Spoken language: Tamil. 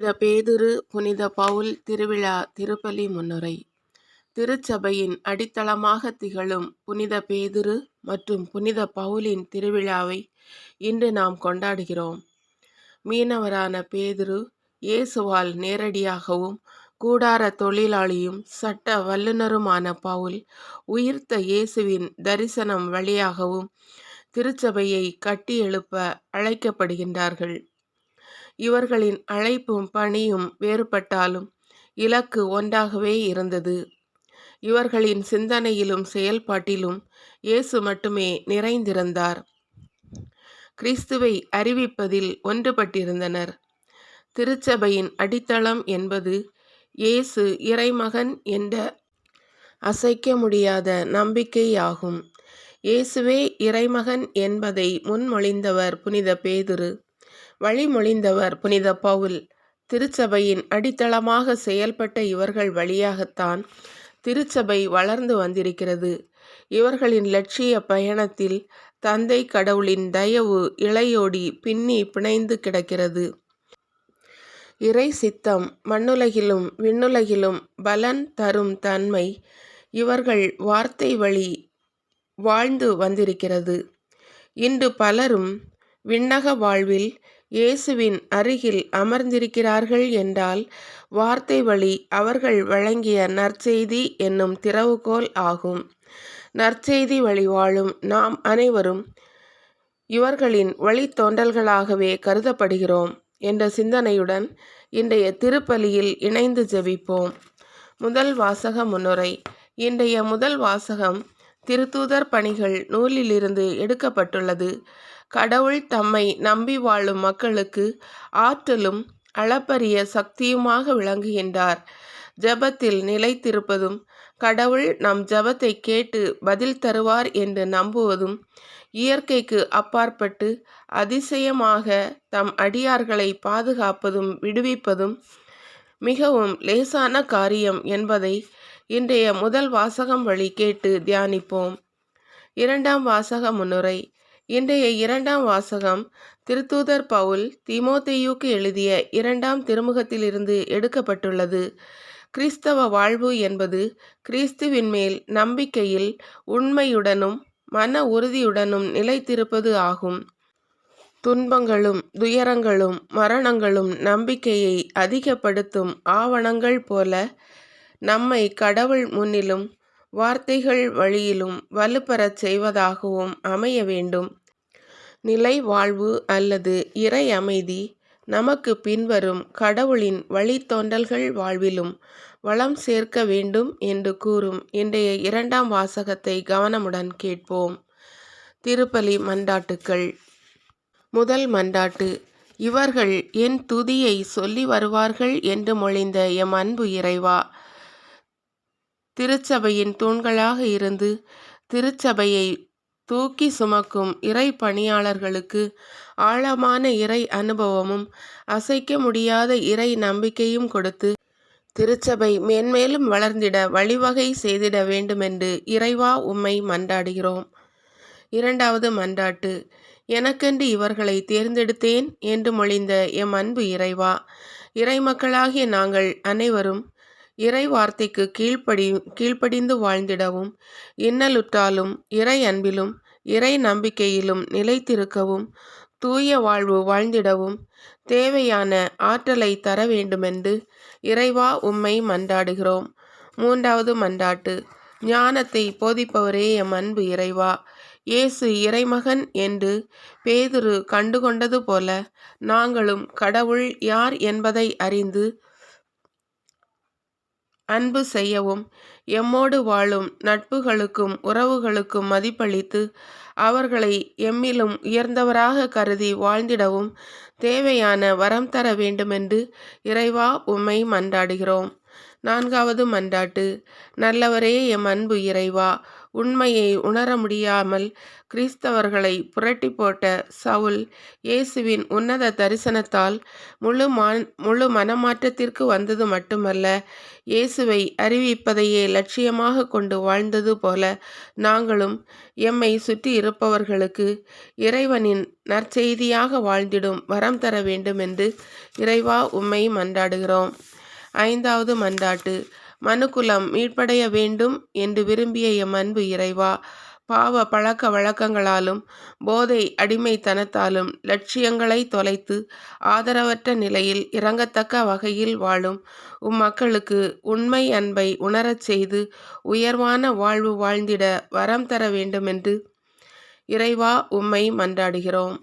புனித பேதுரு புனித பவுல் திருவிழா திருப்பலி முன்னுரை. திருச்சபையின் அடித்தளமாக திகழும் புனித பேதுரு மற்றும் புனித பவுலின் திருவிழாவை இன்று நாம் கொண்டாடுகிறோம். மீனவரான பேதுரு இயேசுவால் நேரடியாகவும் கூடார தொழிலாளியும் சட்ட வல்லுநருமான பவுல் உயிர்த்த இயேசுவின் தரிசனம் வழியாகவும் திருச்சபையை கட்டியெழுப்ப அழைக்கப்படுகின்றார்கள். இவர்களின் அழைப்பும் பணியும் வேறுபட்டாலும் இலக்கு ஒன்றாகவே இருந்தது. இவர்களின் சிந்தனையிலும் செயல்பாட்டிலும் இயேசு மட்டுமே நிறைந்திருந்தார். கிறிஸ்துவை அறிவிப்பதில் ஒன்றுபட்டிருந்தனர். திருச்சபையின் அடித்தளம் என்பது இயேசு இறைமகன் என்ற அசைக்க முடியாத நம்பிக்கையாகும். இயேசுவே இறைமகன் என்பதை முன்மொழிந்தவர் புனித பேதுரு. வழிமொழிந்தவர் புனித பவுல். திருச்சபையின் அடித்தளமாக செயல்பட்ட இவர்கள் வழியாகத்தான் திருச்சபை வளர்ந்து வந்திருக்கிறது. இவர்களின் லட்சிய பயணத்தில் தந்தை கடவுளின் தயவு இளையோடி பின்னி பிணைந்து கிடக்கிறது. இறை சித்தம் மண்ணுலகிலும் விண்ணுலகிலும் பலன் தரும் தன்மை இவர்கள் வார்த்தை வழி வாழ்ந்து வந்திருக்கிறது. இன்று பலரும் விண்ணக வாழ்வில் இயேசுவின் அருகில் அமர்ந்திருக்கிறார்கள் என்றால் வார்த்தை வழி அவர்கள் வழங்கிய நற்செய்தி என்னும் திறவுகோல் ஆகும். நற்செய்தி வழி வாழும் நாம் அனைவரும் இவர்களின் வழித்தோன்றல்களாகவே கருதப்படுகிறோம் என்ற சிந்தனையுடன் இன்றைய திருப்பலியில் இணைந்து ஜெபிப்போம். முதல் வாசக முன்னுரை. இன்றைய முதல் வாசகம் திருத்தூதர் பணிகள் நூலிலிருந்து எடுக்கப்பட்டுள்ளது. கடவுள் தம்மை நம்பி வாழும் மக்களுக்கு ஆற்றலும் அளப்பரிய சக்தியுமாக விளங்குகின்றார். ஜபத்தில் நிலைத்திருப்பதும் கடவுள் நம் ஜபத்தை கேட்டு பதில் தருவார் என்று நம்புவதும் இயற்கைக்கு அப்பாற்பட்டு அதிசயமாக தம் அடியார்களை பாதுகாப்பதும் விடுவிப்பதும் மிகவும் லேசான காரியம் என்பதை இன்றைய முதல் வாசகம் வழி கேட்டு தியானிப்போம். இரண்டாம் வாசக முன்னுரை இன்றைய இரண்டாம் வாசகம் திருத்தூதர் பவுல் திமோத்தேயுக்கு எழுதிய இரண்டாம் திருமுகத்திலிருந்து எடுக்கப்பட்டுள்ளது. கிறிஸ்தவ வாழ்வு என்பது கிறிஸ்துவின் மேல் நம்பிக்கையில் உண்மையுடனும் மன உறுதியுடனும் நிலைத்திருப்பது ஆகும். துன்பங்களும் துயரங்களும் மரணங்களும் நம்பிக்கையை அதிகப்படுத்தும் ஆவணங்கள் போல நம்மை கடவுள் முன்னிலும் வார்த்தைகள் வழியிலும் வலுப்பெறச் செய்வதாகவும் அமைய வேண்டும். நிலை வாழ்வு அல்லது இறை அமைதி நமக்கு பின்வரும் கடவுளின் வழித்தோன்றல்கள் வாழ்விலும் வளம் சேர்க்க வேண்டும் என்று கூறும் இன்றைய இரண்டாம் வாசகத்தை கவனமுடன் கேட்போம். திருப்பலி மண்டாட்டுக்கள் முதல் மண்டாட்டு இவர்கள் என் துதியை சொல்லி வருவார்கள் என்று மொழிந்த எம் அன்பு இறைவா! திருச்சபையின் தூண்களாக இருந்து திருச்சபையை தூக்கி சுமக்கும் இறை பணியாளர்களுக்கு ஆழமான இறை அனுபவமும் அசைக்க முடியாத இறை நம்பிக்கையும் கொடுத்து திருச்சபை மேன்மேலும் வளர்ந்திட வழிவகை செய்திட வேண்டுமென்று இறைவா உம்மை மன்றாடுகிறோம். இரண்டாவது மன்றாட்டு எனக்கென்று இவர்களை தேர்ந்தெடுத்தேன்? என்று மொழிந்த எம் அன்பு இறைவா. இறைமக்களாகிய நாங்கள் அனைவரும் இறை வார்த்தைக்கு கீழ்ப்படி கீழ்ப்படிந்து வாழ்ந்திடவும் இன்னலுற்றாலும் இறை அன்பிலும் இறை நம்பிக்கையிலும் நிலைத்திருக்கவும் தூய வாழ்வு வாழ்ந்திடவும் தேவையான ஆற்றலை தர வேண்டுமென்று இறைவா உம்மை மன்றாடுகிறோம். மூன்றாவது மன்றாட்டு ஞானத்தை போதிப்பவரே எம் அன்பு இறைவா. இயேசு இறைமகன் என்று பேதுரு கண்டுகொண்டது போல நாங்களும் கடவுள் யார் என்பதை அறிந்து அன்பு செய்யவும் எம்மோடு வாழும் நட்புகளுக்கும் உறவுகளுக்கும் மதிப்பளித்து அவர்களை எம்மிலும் உயர்ந்தவராக கருதி வாழ்ந்திடவும் தேவையான வரம் தர வேண்டுமென்று இறைவா உம்மை மன்றாடுகிறோம். நான்காவது மன்றாட்டு நல்லவரே எம் அன்பு இறைவா உண்மையை உணர முடியாமல் கிறிஸ்தவர்களை புரட்டி போட்ட சவுல் இயேசுவின் உன்னத தரிசனத்தால் முழு மான் முழு மனமாற்றத்திற்கு வந்தது மட்டுமல்ல இயேசுவை அறிவிப்பதையே லட்சியமாக கொண்டு வாழ்ந்தது போல நாங்களும் எம்மை சுற்றி இருப்பவர்களுக்கு இறைவனின் நற்செய்தியாக வாழ்ந்திடும் வரம் தர வேண்டும் என்று இறைவா உம்மை மன்றாடுகிறோம். ஐந்தாவது மன்றாட்டு மனுக்குலம் மீட்படைய வேண்டும் என்று விரும்பிய எம் அன்பு இறைவா. பாவ பழக்க வழக்கங்களாலும் போதை அடிமைத்தனத்தாலும் லட்சியங்களை தொலைத்து ஆதரவற்ற நிலையில் இறங்கத்தக்க வகையில் வாழும் உம் மக்களுக்கு உண்மை அன்பை உணரச் செய்து உயர்வான வாழ்வு வாழ்ந்திட வரம் தர வேண்டுமென்று இறைவா உம்மை மன்றாடுகிறோம்.